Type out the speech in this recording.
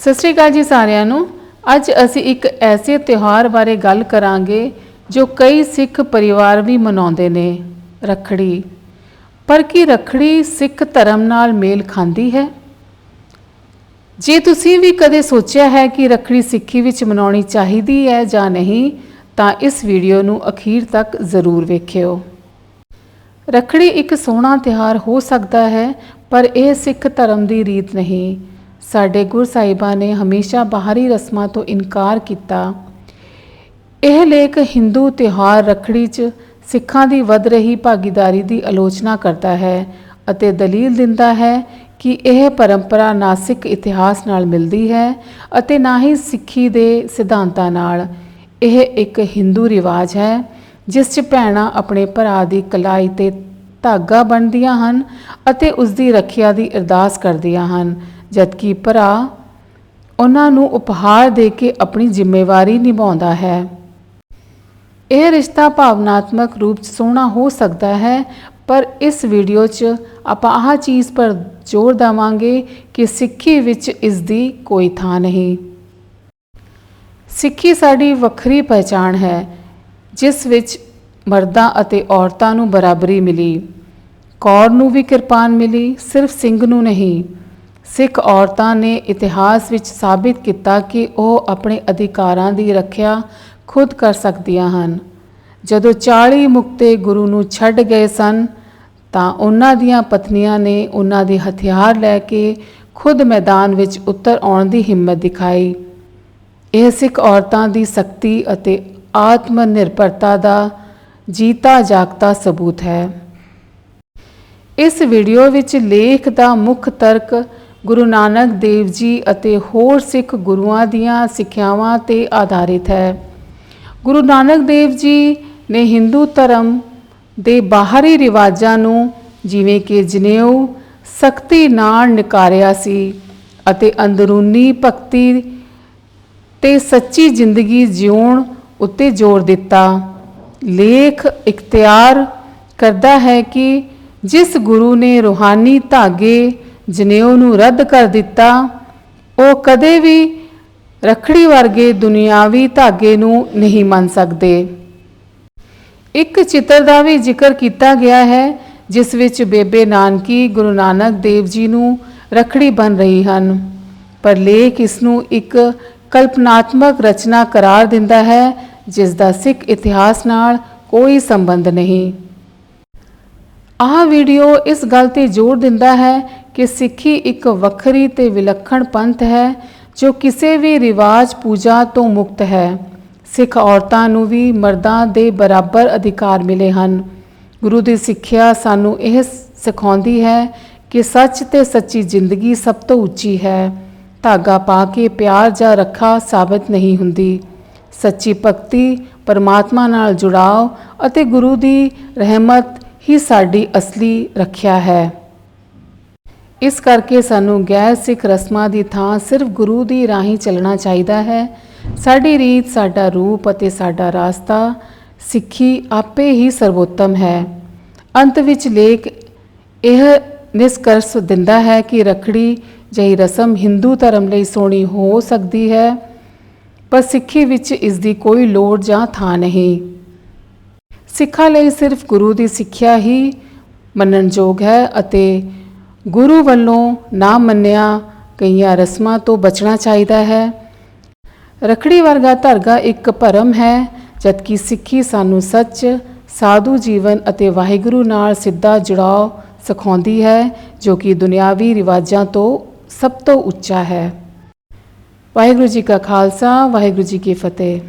ਸਤਿ ਸ਼੍ਰੀ ਅਕਾਲ ਜੀ ਸਾਰਿਆਂ ਨੂੰ। ਅੱਜ ਅਸੀਂ ਇੱਕ ਐਸੇ ਤਿਉਹਾਰ ਬਾਰੇ ਗੱਲ ਕਰਾਂਗੇ ਜੋ ਕਈ ਸਿੱਖ ਪਰਿਵਾਰ ਵੀ ਮਨਾਉਂਦੇ ਨੇ, ਰੱਖੜੀ। ਪਰ ਕੀ ਰੱਖੜੀ ਸਿੱਖ ਧਰਮ ਨਾਲ ਮੇਲ ਖਾਂਦੀ ਹੈ? ਜੇ ਤੁਸੀਂ ਵੀ ਕਦੇ ਸੋਚਿਆ ਹੈ ਕਿ ਰੱਖੜੀ ਸਿੱਖੀ ਵਿੱਚ ਮਨਾਉਣੀ ਚਾਹੀਦੀ ਹੈ ਜਾਂ ਨਹੀਂ, ਤਾਂ ਇਸ ਵੀਡੀਓ ਨੂੰ ਅਖੀਰ ਤੱਕ ਜ਼ਰੂਰ ਵੇਖਿਓ। ਰੱਖੜੀ ਇੱਕ ਸੋਹਣਾ ਤਿਉਹਾਰ ਹੋ ਸਕਦਾ ਹੈ, ਪਰ ਇਹ ਸਿੱਖ ਧਰਮ ਦੀ ਰੀਤ ਨਹੀਂ। ਸਾਡੇ ਗੁਰ ਸਾਹਿਬਾਂ ਨੇ ਹਮੇਸ਼ਾ ਬਾਹਰੀ ਰਸਮਾਂ ਤੋਂ ਇਨਕਾਰ ਕੀਤਾ। ਇਹ ਲੇਖ ਹਿੰਦੂ ਤਿਉਹਾਰ ਰੱਖੜੀ 'ਚ ਸਿੱਖਾਂ ਦੀ ਵੱਧ ਰਹੀ ਭਾਗੀਦਾਰੀ ਦੀ ਆਲੋਚਨਾ ਕਰਦਾ ਹੈ ਅਤੇ ਦਲੀਲ ਦਿੰਦਾ ਹੈ ਕਿ ਇਹ ਪਰੰਪਰਾ ਨਾ ਸਿੱਖ ਇਤਿਹਾਸ ਨਾਲ ਮਿਲਦੀ ਹੈ ਅਤੇ ਨਾ ਹੀ ਸਿੱਖੀ ਦੇ ਸਿਧਾਂਤਾਂ ਨਾਲ। ਇਹ ਇੱਕ ਹਿੰਦੂ ਰਿਵਾਜ ਹੈ, ਜਿਸ 'ਚ ਭੈਣਾਂ ਆਪਣੇ ਭਰਾ ਦੀ ਕਲਾਈ ਤੇ ਧਾਗਾ ਬੰਨ੍ਹਦੀਆਂ ਹਨ ਅਤੇ ਉਸ ਦੀ ਰੱਖਿਆ ਦੀ ਅਰਦਾਸ ਕਰਦੀਆਂ ਹਨ। ਜਦਕਿ ਭਰਾ ਉਹਨਾਂ ਨੂੰ ਉਪਹਾਰ ਦੇ ਕੇ ਆਪਣੀ ਜ਼ਿੰਮੇਵਾਰੀ ਨਿਭਾਉਂਦਾ ਹੈ। ਇਹ ਰਿਸ਼ਤਾ ਭਾਵਨਾਤਮਕ ਰੂਪ 'ਚ ਸੋਹਣਾ ਹੋ ਸਕਦਾ ਹੈ, ਪਰ ਇਸ ਵੀਡੀਓ 'ਚ ਆਪਾਂ ਆਹ ਚੀਜ਼ ਪਰ ਜ਼ੋਰ ਦੇਵਾਂਗੇ ਕਿ ਸਿੱਖੀ ਵਿੱਚ ਇਸ ਦੀ ਕੋਈ ਥਾਂ ਨਹੀਂ। ਸਿੱਖੀ ਸਾਡੀ ਵੱਖਰੀ ਪਹਿਚਾਣ ਹੈ, ਜਿਸ ਵਿੱਚ ਮਰਦਾਂ ਅਤੇ ਔਰਤਾਂ ਨੂੰ ਬਰਾਬਰੀ ਮਿਲੀ। ਕੌਰ ਨੂੰ ਵੀ ਕਿਰਪਾਨ ਮਿਲੀ, ਸਿਰਫ ਸਿੰਘ ਨੂੰ ਨਹੀਂ। ਸਿੱਖ ਔਰਤਾਂ ਨੇ ਇਤਿਹਾਸ ਵਿੱਚ ਸਾਬਿਤ ਕੀਤਾ ਕਿ ਉਹ ਆਪਣੇ ਅਧਿਕਾਰਾਂ ਦੀ ਰੱਖਿਆ ਖੁਦ ਕਰ ਸਕਦੀਆਂ ਹਨ। ਜਦੋਂ 40 ਮੁਕਤੇ ਗੁਰੂ ਨੂੰ ਛੱਡ ਗਏ ਸਨ, ਤਾਂ ਉਹਨਾਂ ਦੀਆਂ ਪਤਨੀਆਂ ਨੇ ਉਹਨਾਂ ਦੇ ਹਥਿਆਰ ਲੈ ਕੇ ਖੁਦ ਮੈਦਾਨ ਵਿੱਚ ਉਤਰ ਆਉਣ ਦੀ ਹਿੰਮਤ ਦਿਖਾਈ। ਇਹ ਸਿੱਖ ਔਰਤਾਂ ਦੀ ਸ਼ਕਤੀ ਅਤੇ ਆਤਮ ਨਿਰਭਰਤਾ ਦਾ ਜੀਤਾ ਜਾਗਤਾ ਸਬੂਤ ਹੈ। ਇਸ ਵੀਡੀਓ ਵਿੱਚ ਲੇਖ ਦਾ ਮੁੱਖ ਤਰਕ ਗੁਰੂ ਨਾਨਕ ਦੇਵ ਜੀ ਅਤੇ ਹੋਰ ਸਿੱਖ ਗੁਰੂਆਂ ਦੀਆਂ ਸਿੱਖਿਆਵਾਂ ਤੇ ਆਧਾਰਿਤ ਹੈ। ਗੁਰੂ ਨਾਨਕ ਦੇਵ ਜੀ ਨੇ ਹਿੰਦੂ ਧਰਮ ਦੇ ਬਾਹਰੀ ਰਿਵਾਜਾਂ ਨੂੰ ਜਿਵੇਂ ਕਿ ਜਨੇਊ, ਸਖਤੀ ਨਾਲ ਨਕਾਰਿਆ ਸੀ ਅਤੇ ਅੰਦਰੂਨੀ ਭਗਤੀ ਤੇ ਸੱਚੀ ਜ਼ਿੰਦਗੀ ਜਿਉਣ ਉੱਤੇ ਜ਼ੋਰ ਦਿੱਤਾ। ਲੇਖ ਇਖਤਿਆਰ ਕਰਦਾ ਹੈ ਕਿ ਜਿਸ ਗੁਰੂ ਨੇ ਰੂਹਾਨੀ ਧਾਗੇ ਜਨੇਊ ਨੂੰ ਰੱਦ ਕਰ ਦਿੱਤਾ, ਉਹ ਕਦੇ ਵੀ ਰਖੜੀ ਵਰਗੇ ਦੁਨਿਆਵੀ ਧਾਗੇ ਨੂੰ ਨਹੀਂ ਮੰਨ ਸਕਦੇ। ਇੱਕ ਚਿੱਤਰ ਦਾ ਵੀ ਜ਼ਿਕਰ ਕੀਤਾ ਗਿਆ ਹੈ, ਜਿਸ ਵਿੱਚ ਬੇਬੇ ਨਾਨਕੀ ਗੁਰੂ ਨਾਨਕ ਦੇਵ ਜੀ ਨੂੰ ਰਖੜੀ ਬਣ ਰਹੀ ਹਨ। ਪਰ ਲੇਖ ਇਸ ਨੂੰ ਇੱਕ ਕਲਪਨਾਤਮਕ ਰਚਨਾ ਕਰਾਰ ਦਿੰਦਾ ਹੈ, ਜਿਸ ਦਾ ਸਿੱਖ ਇਤਿਹਾਸ ਨਾਲ ਕੋਈ ਸੰਬੰਧ ਨਹੀਂ। ਆਹ ਵੀਡੀਓ ਇਸ ਗੱਲ ਤੇ ਜ਼ੋਰ ਦਿੰਦਾ ਹੈ ਕਿ ਸਿੱਖੀ ਇੱਕ ਵੱਖਰੀ ਤੇ ਵਿਲੱਖਣ ਪੰਥ ਹੈ, ਜੋ ਕਿਸੇ ਵੀ ਰਿਵਾਜ ਪੂਜਾ ਤੋਂ ਮੁਕਤ ਹੈ। ਸਿੱਖ ਔਰਤਾਂ ਨੂੰ ਵੀ ਮਰਦਾਂ ਦੇ ਬਰਾਬਰ ਅਧਿਕਾਰ ਮਿਲੇ ਹਨ। ਗੁਰੂ ਦੀ ਸਿੱਖਿਆ ਸਾਨੂੰ ਇਹ ਸਿਖਾਉਂਦੀ ਹੈ ਕਿ ਸੱਚ ਤੇ ਸੱਚੀ ਜ਼ਿੰਦਗੀ ਸਭ ਤੋਂ ਉੱਚੀ ਹੈ। ਧਾਗਾ ਪਾ ਕੇ ਪਿਆਰ ਜਾਂ ਰੱਖਾ ਸਾਬਤ ਨਹੀਂ ਹੁੰਦੀ। ਸੱਚੀ ਭਗਤੀ, ਪਰਮਾਤਮਾ ਨਾਲ ਜੁੜਾਓ ਅਤੇ ਗੁਰੂ ਦੀ ਰਹਿਮਤ ਹੀ ਸਾਡੀ ਅਸਲੀ ਰੱਖਿਆ ਹੈ। ਇਸ ਕਰਕੇ ਸਾਨੂੰ ਗੈਰ ਸਿੱਖ ਰਸਮਾਂ ਦੀ ਥਾਂ ਸਿਰਫ ਗੁਰੂ ਦੀ ਰਾਹੀਂ ਚੱਲਣਾ ਚਾਹੀਦਾ ਹੈ। ਸਾਡੀ ਰੀਤ, ਸਾਡਾ ਰੂਪ ਅਤੇ ਸਾਡਾ ਰਾਸਤਾ ਸਿੱਖੀ ਆਪੇ ਹੀ ਸਰਵੋਤਮ ਹੈ। ਅੰਤ ਵਿੱਚ ਲੇਖ ਇਹ ਨਿਸ਼ਕਰਸ਼ ਦਿੰਦਾ ਹੈ ਕਿ ਰਖੜੀ ਜਿਹੀ ਰਸਮ ਹਿੰਦੂ ਧਰਮ ਲਈ ਸੋਹਣੀ ਹੋ ਸਕਦੀ ਹੈ, ਪਰ ਸਿੱਖੀ ਵਿੱਚ ਇਸ ਦੀ ਕੋਈ ਲੋੜ ਜਾਂ ਥਾਂ ਨਹੀਂ। ਸਿੱਖਾਂ ਲਈ ਸਿਰਫ ਗੁਰੂ ਦੀ ਸਿੱਖਿਆ ਹੀ ਮੰਨਣਯੋਗ ਹੈ ਅਤੇ ਗੁਰੂ ਵੱਲੋਂ ਨਾ ਮੰਨਿਆ ਕਈਆਂ ਰਸਮਾਂ ਤੋਂ ਬਚਣਾ ਚਾਹੀਦਾ ਹੈ। ਰਖੜੀ ਵਰਗਾ ਧਰਗਾ ਇੱਕ ਭਰਮ ਹੈ, ਜਦਕਿ ਸਿੱਖੀ ਸਾਨੂੰ ਸੱਚ, ਸਾਧੂ ਜੀਵਨ ਅਤੇ ਵਾਹਿਗੁਰੂ ਨਾਲ ਸਿੱਧਾ ਜੁੜਾਅ ਸਿਖਾਉਂਦੀ ਹੈ, ਜੋ ਕਿ ਦੁਨਿਆਵੀ ਰਿਵਾਜਾਂ ਤੋਂ ਸਭ ਤੋਂ ਉੱਚਾ ਹੈ। ਵਾਹਿਗੁਰੂ ਜੀ ਕਾ ਖਾਲਸਾ, ਵਾਹਿਗੁਰੂ ਜੀ ਕੀ ਫਤਿਹ।